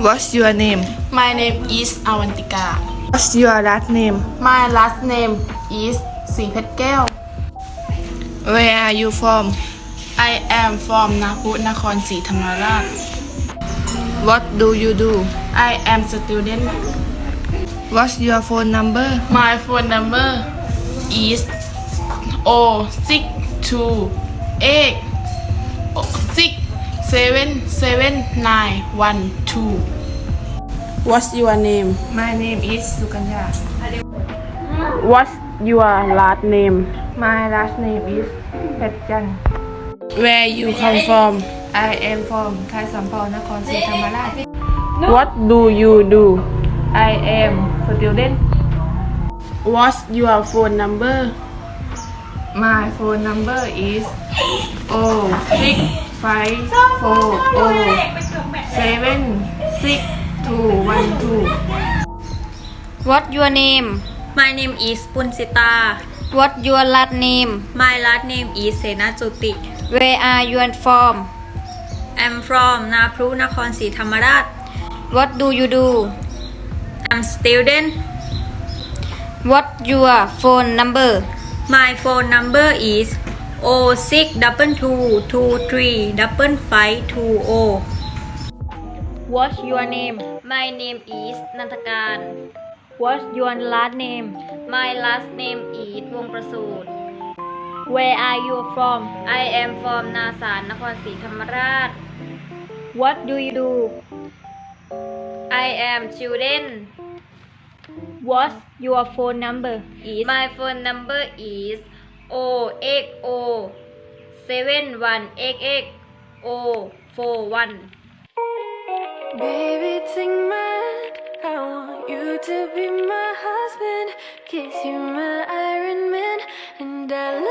What's your name? My name is Avantika. What's your last name? My last name is Sipetkel. Where are you from? I am from Naput Nakhon Si Thammarat. What do you do? I am student. What's your phone number? My phone number is O six two eight oh six seven seven nine one two. What's your name? My name is Sukanya. What's your last name? My last name is Petjan. Where you come from? I am from Thai Sampao, Nakhon Thammarat. What do you do? I am student. What's your phone number? My phone number is 0 6 five four O seven six two one two What your name My name is ปุณสิตา What your last name My last name is เสนาจุติ Where are you from I'm from นาพรุนครศรีธรรมราช What do you do I'm student What your phone number My phone number is 06 double two two three double five two o What's your name My name is นันทการ What's your last name My last name is วงประสูตร Where are you from I am from นาสารนครศรีธรรมราช What do you do I am children What's your phone number is My phone number is O X O seven one X X O four one Baby, take hand. I want you to be my husband. Kiss you, my Iron Man. And I love